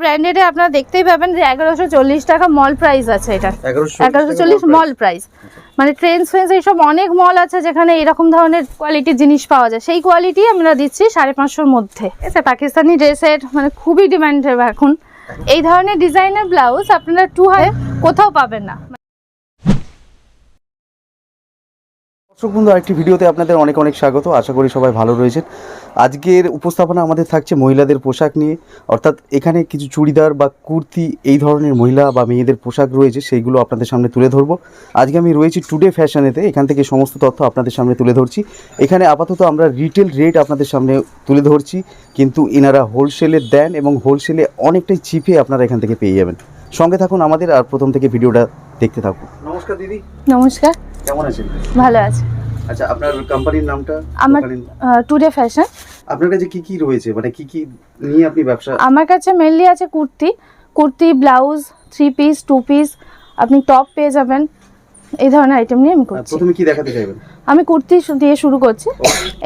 ব্র্যান্ডেডে আপনারা দেখতেই পাবেন যে এগারোশো চল্লিশ টাকা মল প্রাইস আছে এটা। এগারোশো চল্লিশ মল প্রাইস মানে ট্রেন্স ফ্রেন্স এইসব অনেক মল আছে যেখানে এরকম ধরনের কোয়ালিটির জিনিস পাওয়া যায়। সেই কোয়ালিটি আমরা দিচ্ছি সাড়ে পাঁচশোর মধ্যে। এটা পাকিস্তানি ড্রেসের মানে খুবই ডিমান্ডের এখন। এই ধরনের ডিজাইনের ব্লাউজ আপনারা টু হাই কোথাও পাবেন না। দর্শক বন্ধু আরেকটি ভিডিওতে আপনাদের অনেক অনেক স্বাগত। আশা করি সবাই ভালো রয়েছেন। আজকের উপস্থাপনা আমাদের থাকছে মহিলাদের পোশাক নিয়ে। অর্থাৎ এখানে কিছু চুড়িদার বা কুর্তি এই ধরনের মহিলা বা মেয়েদের পোশাক রয়েছে সেইগুলো আপনাদের সামনে তুলে ধরবো। আজকে আমি রয়েছি টুডে ফ্যাশনেতে এখান থেকে সমস্ত তথ্য আপনাদের সামনে তুলে ধরছি। এখানে আপাতত আমরা রিটেল রেট আপনাদের সামনে তুলে ধরছি কিন্তু এনারা হোলসেলে দেন এবং হোলসেলে অনেকটাই চিপে আপনারা এখান থেকে পেয়ে যাবেন। সঙ্গে থাকুন আমাদের আর প্রথম থেকে ভিডিওটা দেখতে থাকুন। নমস্কার দিদি। নমস্কার। কেমন আছেন? ভালো আছে। আচ্ছা আপনার কোম্পানির নামটা আমার টুডে ফ্যাশন আপনার কাছে কি কি রয়েছে? মানে কি কি নিয়ে আপনি ব্যবসা? আমার কাছে মেনলি আছে kurti. Kurti blouse three piece two piece আপনি টপ পেয়ে যাবেন। এই ধরনের আইটেম নিয়ে আমি করছি। প্রথমে কি দেখাতে চাইবেন? আমি কুর্তি দিয়ে শুরু করছি।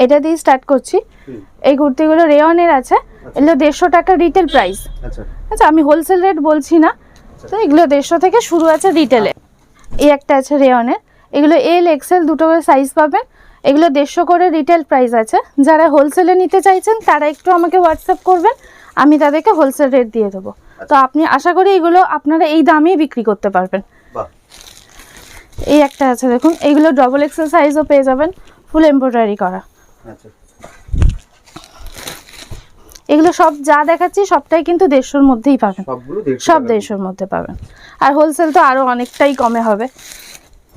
এটা দিয়ে স্টার্ট করছি। এই কুর্তিগুলো রেয়নের আছে। এগুলো দেড়শো টাকা রিটেল প্রাইস আচ্ছা। আচ্ছা আমি হোলসেল রেট বলছি না। তো এগুলো দেড়শো থেকে শুরু আছে রিটেলে এই একটা আছে রেয়নের এগুলো এল এক্সেল দুটো করে সাইজ পাবেন। এগুলো দেড়শো করে রিটেল প্রাইস আছে। যারা হোলসেলে নিতে চাইছেন তারা একটু আমাকে হোয়াটসঅ্যাপ করবেন আমি তাদেরকে হোলসেল রেট দিয়ে দেবো। তো আপনি আশা করি এগুলো আপনারা এই দামেই বিক্রি করতে পারবেন। এই একটা আছে দেখুন। এইগুলো ডবল এক্সেল সাইজও পেয়ে যাবেন ফুল এমব্রয়ডারি করা। আচ্ছা। এগুলো সব যা দেখাচ্ছি সবটাই কিন্তু দেড়শোর মধ্যেই পাবেন। সব দেড়শোর মধ্যে পাবেন। আর হোলসেল তো আরও অনেকটাই কমে হবে।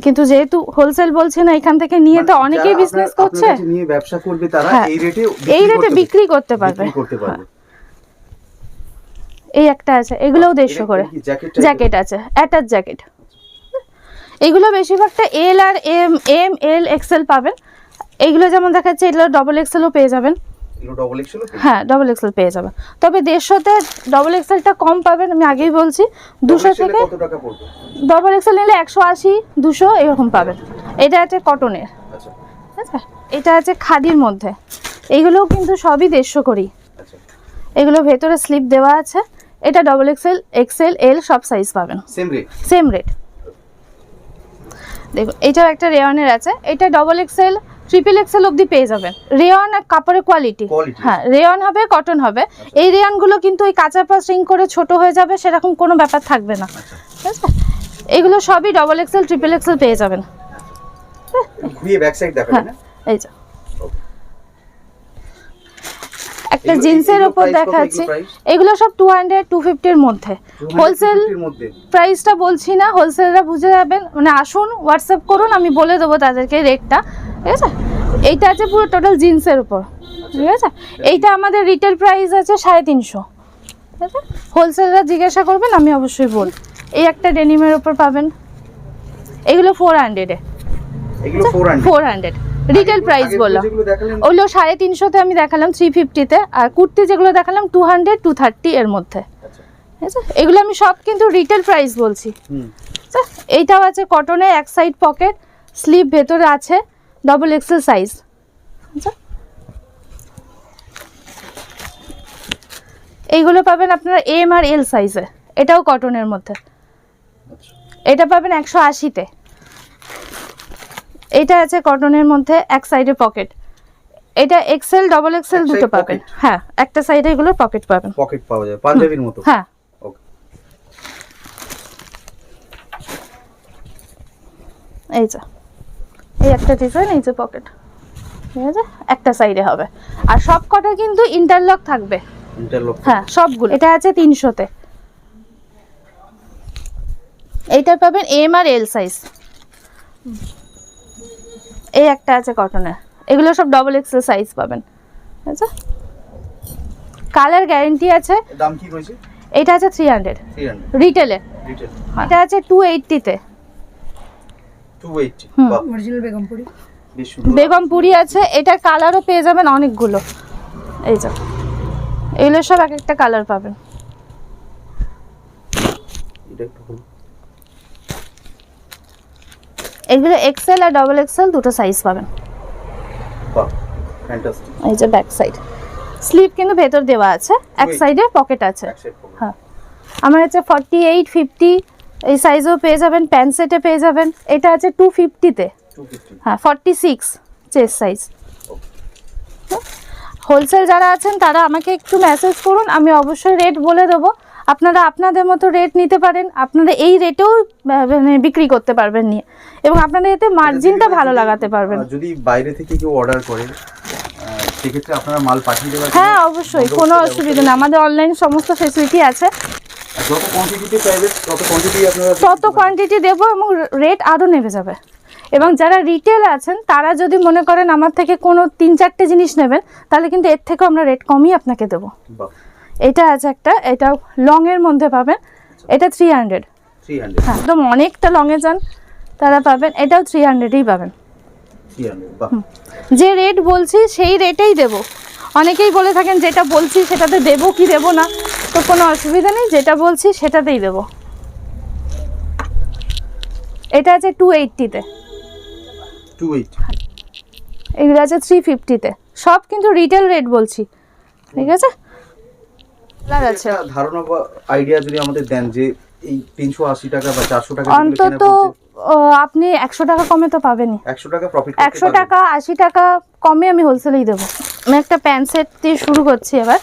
কিন্তু যেহেতু হোলসেল বলছে না এখান থেকে নিয়ে তো মানে অনেকেই বিজনেস করছে। নিয়ে ব্যবসা করবে তারা হ্যাঁ, এই রেটে এই রেটে বিক্রি করতে পারবে। করতে পারবে। এই একটা আছে এগুলোও দেড়শো করে। জ্যাকেট আছে অ্যাটাচ জ্যাকেট এগুলো বেশিরভাগটা এল আর এম এম এল এক্সেল পাবেন। এইগুলো যেমন দেখাচ্ছে এগুলো ডবল এক্সেলও পেয়ে যাবেন। এগুলো হ্যাঁ ডবল এক্সেল পেয়ে যাবেন তবে দেড়শোতে ডবল এক্সেলটা কম পাবেন আমি আগেই বলছি। দুশো থেকে ডবল এক্সেল নিলে একশো আশি দুশো এরকম পাবেন। এটা আছে কটনের আচ্ছা। ঠিক আছে এটা আছে খাদির মধ্যে। এইগুলোও কিন্তু সবই দেড়শো করি। আচ্ছা। এগুলো ভেতরে স্লিপ দেওয়া আছে। এটা ডবল এক্সেল এক্সেল এল সব সাইজ পাবেন। সেম রেট সেম রেট দেখুন এটাও একটা রেওয়ানের আছে। এটা ডবল এক্সেল ট্রিপল এক্সেল অবধি পেয়ে যাবেন রেয়ন আর কাপড়ের কোয়ালিটি হ্যাঁ রেয়ন হবে কটন হবে। এই রেয়নগুলো কিন্তু ওই কাঁচা পা স্ট্রিং করে ছোট হয়ে যাবে সেরকম কোনো ব্যাপার থাকবে না। ঠিক আছে? এগুলো সবই ডবল এক্সেল ট্রিপল এক্সেল পেয়ে যাবেন। ঘুরিয়ে ব্যাক সাইড দেখাবেন হ্যাঁ? এই যে। একটা জিন্সের কত? দেখাচ্ছি। এগুলো সব টু হান্ড্রেড টু ফিফটির মধ্যে। হোলসেল প্রাইসটা বলছি না হোলসেলরা বুঝে যাবেন। মানে আসুন হোয়াটসঅ্যাপ করুন আমি বলে দেবো তাদেরকে রেটটা ঠিক আছে? এইটা আছে পুরো টোটাল জিন্সের উপর। ঠিক আছে? এইটা আমাদের রিটেল প্রাইস আছে সাড়ে তিনশো। ঠিক আছে? হোলসেলরা জিজ্ঞাসা করবেন আমি অবশ্যই বল এই একটা ডেনিমের উপর পাবেন। এগুলো ফোর হান্ড্রেডে এগুলো 400 ফোর হান্ড্রেড রিটেল প্রাইস দেখালেন ওগুলো সাড়ে তিনশোতে আমি দেখালাম থ্রি ফিফটিতে আর কুর্তি যেগুলো দেখালাম টু হান্ড্রেড টু থার্টি এর মধ্যে। আচ্ছা। এগুলো আমি সব কিন্তু রিটেল প্রাইস বলছি। আচ্ছা, এইটাও আছে কটনের এক সাইড পকেট স্লিভ ভেতরে আছে ডবল এক্সেল সাইজ এইগুলো পাবেন আপনারা এম আর এল সাইজে এটাও কটনের মধ্যে। আচ্ছা। এটা পাবেন একশো আশিতে। এটা আছে কটনের মধ্যে এক সাইডে পকেট এটা এক্সেল ডবল এক্সেল এক দুটো পাবেন। হ্যাঁ একটা সাইডে এগুলো পকেট পাবেন। পকেট পাওয়া যায় পাঞ্জাবির মতো। হ্যাঁ। ওকে এই যে এই একটা ডিজাইন এই যে পকেট ঠিক আছে? একটা সাইডে হবে। আর সব কটা কিন্তু ইন্টারলক থাকবে। ইন্টারলক হ্যাঁ সবগুলো। এটা আছে তিনশোতে। এইটা পাবেন এম আর এল সাইজ এই একটা আছে কটনের এগুলো সব ডবল এক্সেল সাইজ পাবেন। আচ্ছা। কালার গ্যারেন্টি আছে। দাম কি রয়েছে এটা আছে থ্রি হান্ড্রেড 300 রিটেলে রিটেল এটা আছে টু এইটটিতে 280 হুম। বাহ। অরিজিনাল বেগমপুরি বেশ সুন্দর। বেগমপুরি আছে। এটার কালারও পেয়ে যাবেন অনেকগুলো। এই যে। এগুলো সব এক একটা কালার পাবেন। এটা একটু। এগুলো এক্সেল আর ডবল এক্সেল দুটো সাইজ পাবেন। এই যে ব্যাক সাইড স্লিপ কিন্তু ভেতর দেওয়া আছে এক সাইডে পকেট আছে। হ্যাঁ। আমার হচ্ছে ফর্টি এইট ফিফটি এই সাইজও পেয়ে যাবেন প্যান্ট সেটে পেয়ে যাবেন। এটা আছে টু ফিফটিতে হ্যাঁ forty six chest size wholesale যারা আছেন তারা আমাকে একটু মেসেজ করুন আমি অবশ্যই রেট বলে দেবো। আপনারা আপনাদের মতো রেট নিতে পারেন আপনারা এই রেটেও মানে বিক্রি করতে পারবেন নিয়ে। এবং আপনারা এতে মার্জিনটা ভালো লাগাতে পারবেন। যদি বাইরে থেকে কেউ অর্ডার করে সেক্ষেত্রে আপনারা মাল পাঠিয়ে দেবেন হ্যাঁ অবশ্যই কোনো অসুবিধা নেই। আমাদের অনলাইন সমস্ত ফেসিলিটি আছে। যত কোয়ান্টিটিতে চাইবে তত কোয়ান্টিটি আপনারা তত কোয়ান্টিটি দেবো এবং রেট আরও নেমে যাবে। এবং যারা রিটেল আছেন তারা যদি মনে করেন আমার থেকে কোনো তিন চারটে জিনিস নেবেন তাহলে কিন্তু এর থেকেও আমরা রেট কমই আপনাকে দেবো। এটা আছে একটা এটা লং এর মধ্যে পাবেন। এটা থ্রি হান্ড্রেড 300 হ্যাঁ একদম অনেকটা লংয়ে যান তারা পাবেন। এটাও থ্রি হান্ড্রেডই পাবেন। 300 বাহ। যে রেট বলছি সেই রেটেই দেব। অনেকেই বলে থাকেন যেটা বলছি সেটাতে দেবো কি দেবো না? তো কোনো অসুবিধা নেই যেটা বলছি সেটাতেই দেবো। এটা আছে টু এইটটিতে 28 এগুলো আছে থ্রি ফিফটিতে সব কিন্তু রিটেল রেট বলছি। ঠিক আছে? ধারণা বা আইডিয়া যদি আমাদের দেন যে এই 380 টাকা বা 400 টাকা অন্তত আপনি একশো টাকা কমে তো পাবেনই। 100 টাকা প্রফিট টাকা কমে আমি হোলসেলেই দেবো। আমি একটা প্যান্ট সেট দিয়ে শুরু করছি এবার।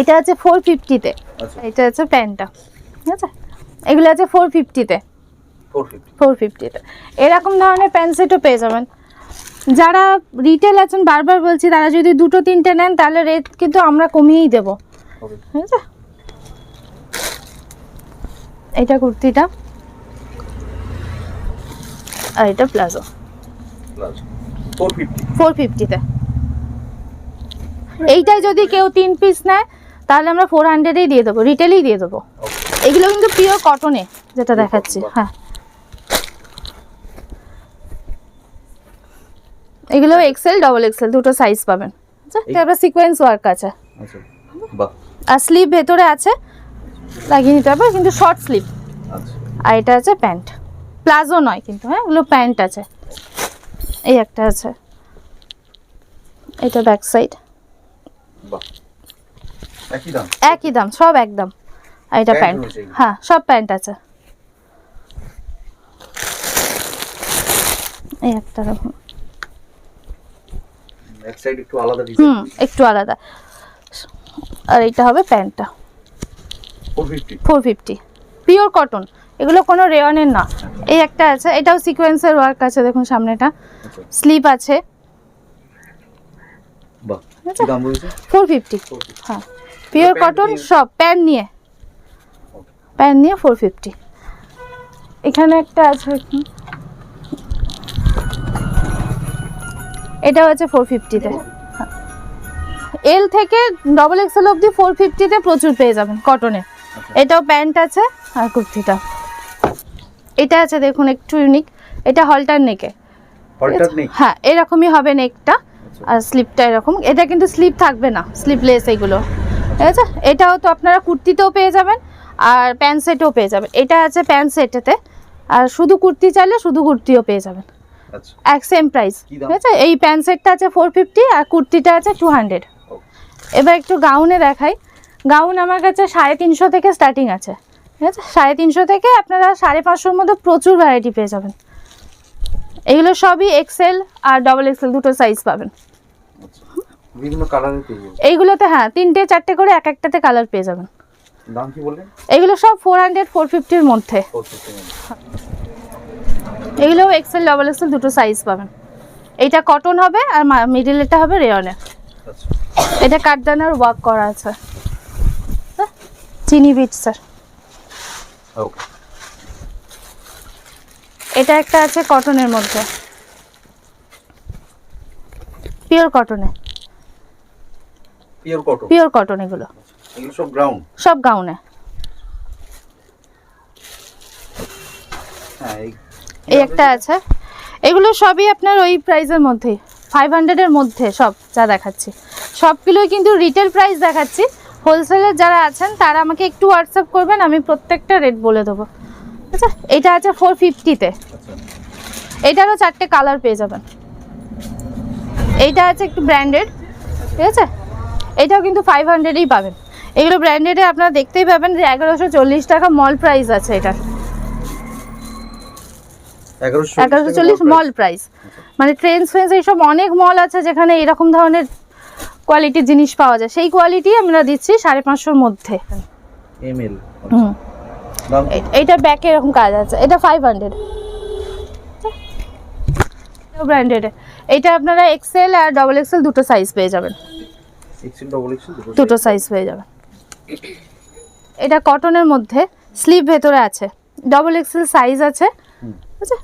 এটা আছে আচ্ছা। এটা আছে প্যান্টটা ঠিক আছে? এগুলো আছে ফোর ফিফটিতে 450 ফোর ফিফটিতে এরকম ধরনের প্যান্ট সেটও পেয়ে যাবেন। যারা রিটেল আছেন বারবার বলছি তারা যদি দুটো তিনটে নেন তাহলে রেট কিন্তু আমরা কমিয়েই দেবো। হবে। এটা কুর্তিটা। আর এটা প্লাজো। ফোর ফিফটিতে এইটাই যদি কেউ তিন পিস নেয় তাহলে আমরা ফোর হান্ড্রেডেই দিয়ে দেবো রিটেলেই দিয়ে দেবো। এগুলো কিন্তু পিওর কটনে যেটা দেখাচ্ছি হ্যাঁ। এগুলো এক্সেল ডবল এক্সেল দুটো সাইজ পাবেন। আচ্ছা তারপর সিকোয়েন্স ওয়ার্ক আছে। আচ্ছা। বাহ। স্লিভ ভেতরে আছে লাগিয়ে নিতে হবে কিন্তু শর্ট স্লিভ আচ্ছা। আর এটা আছে প্যান্ট। প্লাজো নয় কিন্তু হ্যাঁ এগুলো প্যান্ট আছে। এই একটা আছে। এটা ব্যাক সাইড একই দাম? সব একদম। আর এটা প্যান্ট। হ্যাঁ সব প্যান্ট আছে। এই একটা আলাদা হুম একটু আলাদা। আর এইটা হবে প্যান্টটা। 450 ফোর ফিফটি পিওর কটন এগুলো কোনো রেয়নের না। এই একটা আছে এটাও সিকোয়েন্সের ওয়ার্ক আছে দেখুন সামনেটা। আচ্ছা। স্লিপ আছে। আচ্ছা। বলছে? ফোর ফিফটি হ্যাঁ। পিওর কটন সব প্যান্ট নিয়ে। প্যান্ট নিয়ে ফোর ফিফটি এখানে একটা আছে দেখুন। এটা হচ্ছে ফোর ফিফটিতে এল থেকে ডবল এক্সেল অবধি ফোর ফিফটিতে প্রচুর পেয়ে যাবেন কটনে আচ্ছা। এটাও প্যান্ট আছে আর কুর্তিটা। এটা আছে দেখুন একটু ইউনিক এটা হলটার নেকে হ্যাঁ এরকমই হবে নেকটা আচ্ছা। আর স্লিপটা এরকম। এটা কিন্তু স্লিপ থাকবে না স্লিপলেস এইগুলো ঠিক আছে? এটাও তো আপনারা কুর্তিতেও পেয়ে যাবেন আর প্যান্ট সেটও পেয়ে যাবেন। এটা আছে প্যান্ট সেটেতে আর শুধু কুর্তি চাইলে শুধু কুর্তিও পেয়ে যাবেন। এক সেম প্রাইস ঠিক আছে? এই প্যান্ট সেটটা আছে ফোর ফিফটি আর কুর্তিটা আছে টু হান্ড্রেড. এবার একটু গাউনে দেখাই। গাউন আমার কাছে সাড়ে তিনশো থেকে স্টার্টিং আছে। ঠিক আছে? সাড়ে তিনশো থেকে আপনারা সাড়ে পাঁচশোর মধ্যে প্রচুর ভ্যারাইটি পেয়ে যাবেন। এগুলো সবই এক্সেল আর ডবল এক্সেল দুটো সাইজ পাবেন। এইগুলোতে হ্যাঁ তিনটে চারটে করে এক একটাতে কালার পেয়ে যাবেন। এগুলো সব ফোর হান্ড্রেড ফোর ফিফটির মধ্যে। 450 এগুলোও এক্সেল ডবল এক্সেল দুটো সাইজ পাবেন। এইটা কটন হবে আর মিডিলেরটা হবে রেয়নের এটা কাঠদানার ওয়ার্ক করা আছে। হ্যাঁ, চিনি বিট স্যার ওকে এটা একটা আছে কটনের মধ্যে। পিওর কটনে পিওর কটন পিওর কটন এগুলো। সব গ্রাউন্ড সব গাউনে হ্যাঁ এই এই একটা আছে। এগুলো সবই আপনার ওই প্রাইসের মধ্যেই। ফাইভ হান্ড্রেডের মধ্যে সব যা দেখাচ্ছি। সবগুলোই কিন্তু রিটেল প্রাইস দেখাচ্ছি। হোলসেলের যারা আছেন, তারা আমাকে একটু হোয়াটসঅ্যাপ করবেন, আমি প্রত্যেকটা রেট বলে দেবো। আচ্ছা এটা আছে ফোর ফিফটিতে এটারও চারটে কালার পেয়ে যাবেন। এইটা আছে একটু ব্র্যান্ডেড ঠিক আছে? এটাও কিন্তু ফাইভ হান্ড্রেডই পাবেন। এগুলো ব্র্যান্ডেডে আপনারা দেখতেই পাবেন যে এগারোশো টাকা মল প্রাইস আছে এটার। এগারোশো চল্লিশ মল প্রাইস মানে ট্রেন্স ফ্রেন্স এইসব অনেক মল আছে যেখানে এরকম ধরনের কোয়ালিটির জিনিস পাওয়া যায়। সেই কোয়ালিটি আমরা দিচ্ছি সাড়ে পাঁচশোর মধ্যে। এম এল হুম। এইটা ব্যাকে এরকম কাজ আছে। এটা ফাইভ হান্ড্রেড ব্র্যান্ডেড এইটা আপনারা এক্সেল আর ডবল এক্সেল দুটো সাইজ পেয়ে যাবেন। দুটো সাইজ পেয়ে যাবেন। এটা কটনের মধ্যে। স্লিভ ভেতরে আছে। ডবল এক্সেল সাইজ আছে। হুম। বুঝছে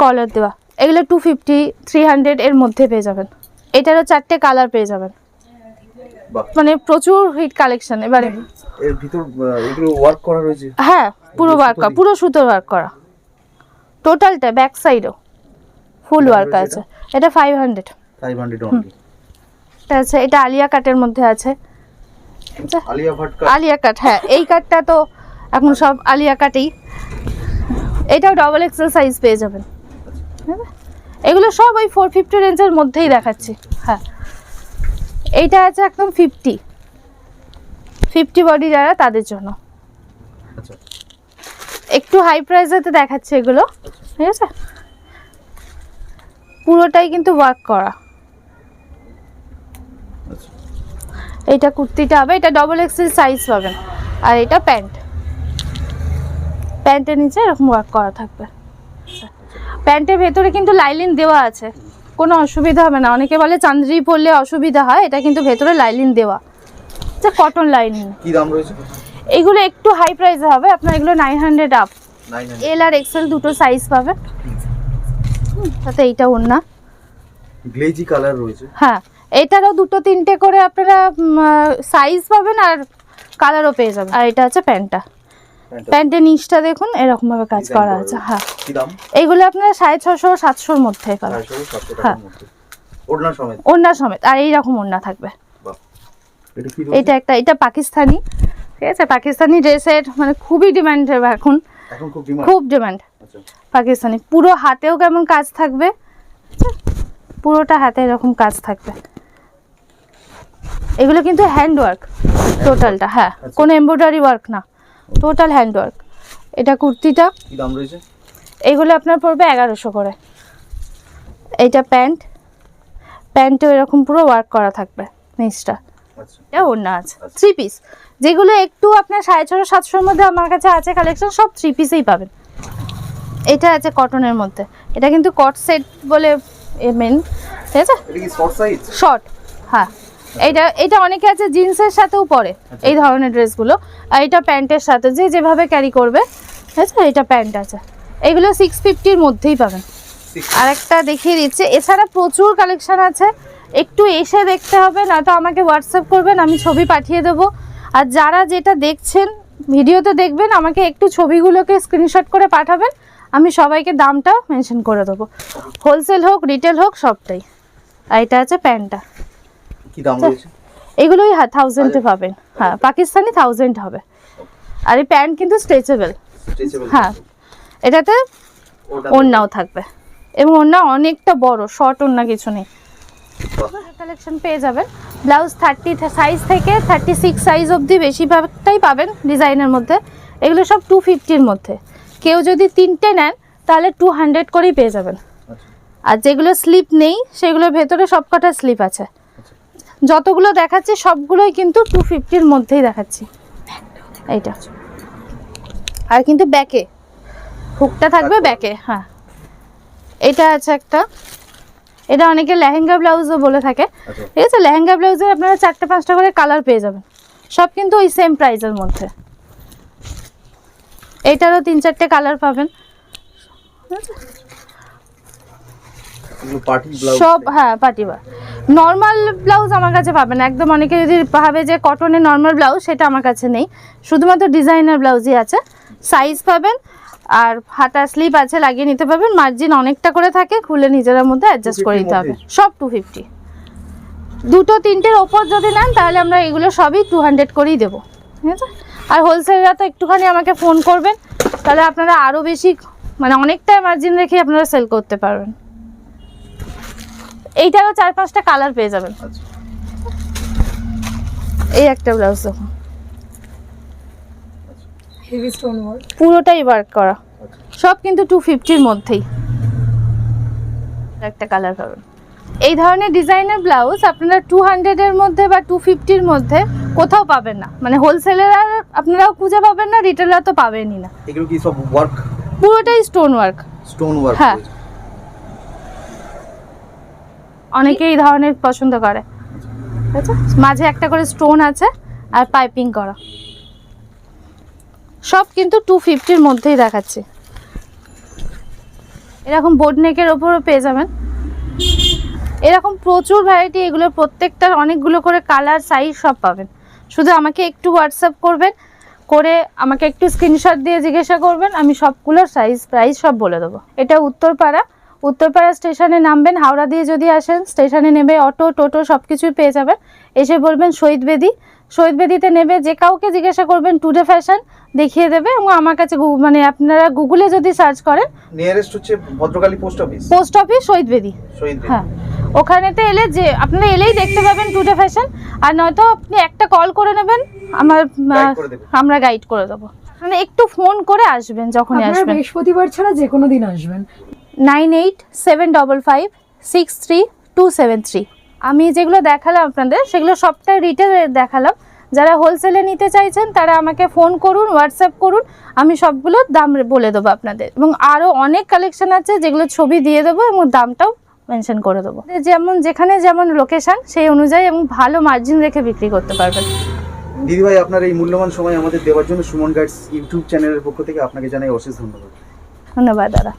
কলার দেওয়া। এগুলো টু ফিফটি থ্রি হান্ড্রেড এর মধ্যে পেয়ে যাবেন। এটারও চারটে কালার পেয়ে যাবেন। মানে প্রচুর হিট কালেকশন এবারে। এর ভিতর এগুলো ওয়ার্ক করা রয়েছে? হ্যাঁ পুরো ওয়ার্ক করা পুরো সুতোর ওয়ার্ক করা। টোটালটা ব্যাক সাইডও ফুল ওয়ার্ক আছে। এটা? ফাইভ হান্ড্রেড ফাইভ হান্ড্রেড এটা আছে এটা আলিয়া কাটের মধ্যে আছে। আচ্ছা, আলিয়া ভাট আলিয়া কাট হ্যাঁ এই কাটটা তো এখন সব আলিয়া কাটেই এটাও ডবল এক্সেল সাইজ পেয়ে যাবেন। হ্যাঁ? এগুলো সব ওই ফোর ফিফটি রেঞ্জের মধ্যেই দেখাচ্ছি। হ্যাঁ। এইটা আছে একদম ফিফটি ফিফটি বডি যারা তাদের জন্য। আচ্ছা। একটু হাই প্রাইসেতে দেখাচ্ছে এগুলো। ঠিক আছে? পুরোটাই কিন্তু ওয়ার্ক করা। আচ্ছা। এইটা কুর্তিটা হবে এটা ডবল এক্সেল সাইজ পাবেন। আর এটা প্যান্ট। প্যান্টের নিচে এরকম ওয়ার্ক করা থাকবে। প্যান্টের ভেতরে কিন্তু লাইলিন দেওয়া আছে। কোনো অসুবিধা হবে না। অনেকে বলে চান্দ্রি পরলে অসুবিধা হয় এটা কিন্তু ভেতরে লাইলিন দেওয়া। এটা কটন লাইনিং কি দাম রয়েছে এগুলো একটু হাই প্রাইসে হবে। আপনার এগুলো নাইন হান্ড্রেড আপ এল আর এক্সেল দুটো সাইজ হুম, তাতে এইটা ওড়না। গ্লেজি কালার রয়েছে। হ্যাঁ এটারও দুটো তিনটে করে আপনারা সাইজ পাবেন আর কালারও পেয়ে যাবেন। আর এটা হচ্ছে প্যান্টটা প্যান্টটা। প্যান্টের নিচটা দেখুন এরকম ভাবে কাজ করা আছে হ্যাঁ। কি দাম? এইগুলো আপনারা সাড়ে ছশো সাতশোর মধ্যে পাবেন হ্যাঁ। ওড়না সমেত? আর এইরকম ওড়না থাকবে। এটা একটা এটা পাকিস্তানি ঠিক আছে? পাকিস্তানি ড্রেসের মানে খুবই ডিমান্ড এখন। এখন খুব ডিমান্ড? খুব ডিমান্ড। আচ্ছা। পাকিস্তানি পুরো হাতেও কেমন কাজ থাকবে? পুরোটা হাতে এরকম কাজ থাকবে। এগুলো কিন্তু হ্যান্ড ওয়ার্ক টোটালটা হ্যাঁ। আচ্ছা। কোনো এমব্রয়ডারি ওয়ার্ক না। টোটাল হ্যান্ডওয়ার্ক এটা কুর্তিটা। কি দাম রয়েছে? এইগুলো আপনার পড়বে এগারোশো করে। এইটা প্যান্ট। প্যান্টও এরকম পুরো ওয়ার্ক করা থাকবে নিচটা আচ্ছা। এটা ওড়না আছে আচ্ছা। থ্রি পিস যেগুলো একটু আপনার সাড়ে ছশো সাতশোর মধ্যে আমার কাছে আছে কালেকশন সব থ্রি পিসেই পাবেন। এটা আছে কটনের মধ্যে। এটা কিন্তু কট সেট বলে মেন ঠিক আছে? এটা কি শর্ট সাইজ শর্ট হ্যাঁ। এইটা এটা অনেকে আছে জিন্সের সাথেও পরে আচ্ছা। এই ধরনের ড্রেসগুলো। আর এটা প্যান্টের সাথে যে যেভাবে ক্যারি করবে ঠিক আছে এটা প্যান্ট আছে। এগুলো সিক্স ফিফটির মধ্যেই পাবেন। আর একটা দেখিয়ে দিচ্ছে। এছাড়া প্রচুর কালেকশন আছে। একটু এসে দেখতে হবে না তো আমাকে হোয়াটসঅ্যাপ করবেন আমি ছবি পাঠিয়ে দেবো। আর যারা যেটা দেখছেন ভিডিওতে দেখবেন আমাকে একটু ছবিগুলোকে স্ক্রিনশট করে পাঠাবেন। আমি সবাইকে দামটা মেনশন করে দেবো। হোলসেল হোক রিটেল হোক সবটাই। আর এটা আছে প্যান্টটা। কি দাম আচ্ছা। রয়েছে এগুলোই হ্যাঁ থাউজেন্ডে পাবেন হ্যাঁ পাকিস্তানি থাউজেন্ড হবে। আর এই প্যান্ট কিন্তু স্ট্রেচেবল হ্যাঁ এটাতে ওড়নাও থাকবে। এবং ওড়না অনেকটা বড় শর্ট ওড়না কিছু নেই। কালেকশন পেয়ে যাবেন। ব্লাউজ থার্টি সাইজ থেকে থার্টি সিক্স সাইজ অবধি বেশিরভাগটাই পাবেন ডিজাইনের মধ্যে। এগুলো সব টু ফিফটির মধ্যে। কেউ যদি তিনটে নেন তাহলে টু হান্ড্রেড করেই পেয়ে যাবেন। আচ্ছা। আর যেগুলো স্লিপ নেই সেগুলোর ভেতরে সব কটা স্লিপ আছে। আচ্ছা। যতগুলো দেখাচ্ছি সবগুলোই কিন্তু টু ফিফটির মধ্যেই দেখাচ্ছি। এইটা। আর কিন্তু ব্যাকে। হুকটা থাকবে ব্যাকে। হ্যাঁ। এটা আছে একটা। এটা অনেকে লেহেঙ্গা ব্লাউজও বলে থাকে। আচ্ছা। ঠিক আছে লেহেঙ্গা ব্লাউজে আপনারা চারটে পাঁচটা করে কালার পেয়ে যাবেন। সব কিন্তু ওই সেম প্রাইসের মধ্যে। এইটারও তিন চারটে কালার পাবেন। সব হ্যাঁ নর্মাল ব্লাউজ আমার কাছে পাবেন। একদম অনেকে যদি ভাবে যে কটনের নর্মাল ব্লাউজ সেটা আমার কাছে নেই। শুধুমাত্র ডিজাইনার ব্লাউজই আছে। সাইজ পাবেন আর হাতা স্লিপ আছে লাগিয়ে নিতে পারবেন। মার্জিন অনেকটা করে থাকে খুলে নিজের মধ্যে অ্যাডজাস্ট করে 250 নিতে হবে। সব টু ফিফটি দুটো তিনটের ওপর যদি নেন তাহলে আমরা এগুলো সবই টু হান্ড্রেড করেই দেবো। ঠিক আছে? আর হোলসেলরা তো একটুখানি আমাকে ফোন করবেন তাহলে আপনারা আরও বেশি মানে অনেকটা মার্জিন রেখে আপনারা সেল করতে পারবেন। এইটারও চার পাঁচটা কালার পেয়ে যাবেন। আচ্ছা এই একটা ব্লাউজ দেখুন হেভি স্টোন ওয়ার্ক পুরোটাই ওয়ার্ক করা। সব কিন্তু টু ফিফটির মধ্যেই। একটা কালার পাবেন। এই ধরনের ডিজাইনের ব্লাউজ আপনারা টু হান্ড্রেডের মধ্যে বা টু ফিফটির মধ্যে কোথাও পাবেন না। মানে হোলসেলের আর আপনারাও খুঁজে পাবেন না রিটেলার তো পাবেনই না। এগুলো কি সব ওয়ার্ক পুরোটাই স্টোন ওয়ার্ক স্টোন ওয়ার্ক হ্যাঁ। অনেকেই এই ধরনের পছন্দ করে। মাঝে একটা করে স্টোন আছে আর পাইপিং করা। সব কিন্তু টু ফিফটির মধ্যেই দেখাচ্ছে। এরকম বোর্ড নেকের ওপরও পেয়ে যাবেন। এরকম প্রচুর ভ্যারাইটি এগুলোর প্রত্যেকটার অনেকগুলো করে কালার সাইজ সব পাবেন। শুধু আমাকে একটু হোয়াটসঅ্যাপ করবেন করে আমাকে একটু স্ক্রিনশট দিয়ে জিজ্ঞাসা করবেন আমি সবগুলোর সাইজ প্রাইস সব বলে দেবো। এটা উত্তরপাড়া উত্তরপাড়া স্টেশনে নামবেন হাওড়া দিয়ে যদি আসেন স্টেশনে নেবে অটো টোটো সব কিছুই পেয়ে যাবেন। এসে বলবেন শহীদ বেদি। শহীদ বেদিতে নেবে যে কাউকে জিজ্ঞাসা করবেন টুডে ফ্যাশন দেখিয়ে দেবে এবং আমার কাছে মানে আপনারা গুগলে যদি সার্চ করেন নিয়ারেস্ট হচ্ছে Bhadrakali post office. Post office শহীদ বেদি। হ্যাঁ। ওখানেতে এলে যে আপনারা এলেই দেখতে পাবেন টুডে ফ্যাশন। আর নয়তো আপনি একটা কল করে নেবেন আমার। আমরা গাইড করে দেবো। মানে একটু ফোন করে আসবেন যখনই আপনারা আসবেন। বৃহস্পতিবার ছাড়া যে কোনো দিন আসবেন। Nine eight seven double five six three two seven three. আমি যেগুলো দেখালাম আপনাদের সেগুলো সবটাই রিটেলে দেখালাম। যারা হোলসেলে নিতে চাইছেন তারা আমাকে ফোন করুন হোয়াটসঅ্যাপ করুন আমি সবগুলো দাম বলে দেবো আপনাদের। এবং আরও অনেক কালেকশন আছে যেগুলো ছবি দিয়ে দেবো এবং দামটাও মেনশন করে দেবো। যেমন যেখানে যেমন লোকেশন সেই অনুযায়ী এবং ভালো মার্জিন রেখে বিক্রি করতে পারবেন। দিদিভাই আপনার এই মূল্যবান সময় আমাদের দেওয়ার জন্য সুমন গাইডস ইউটিউব চ্যানেলের পক্ষ থেকে আপনাকে জানাই অশেষ ধন্যবাদ। ধন্যবাদ দাদা।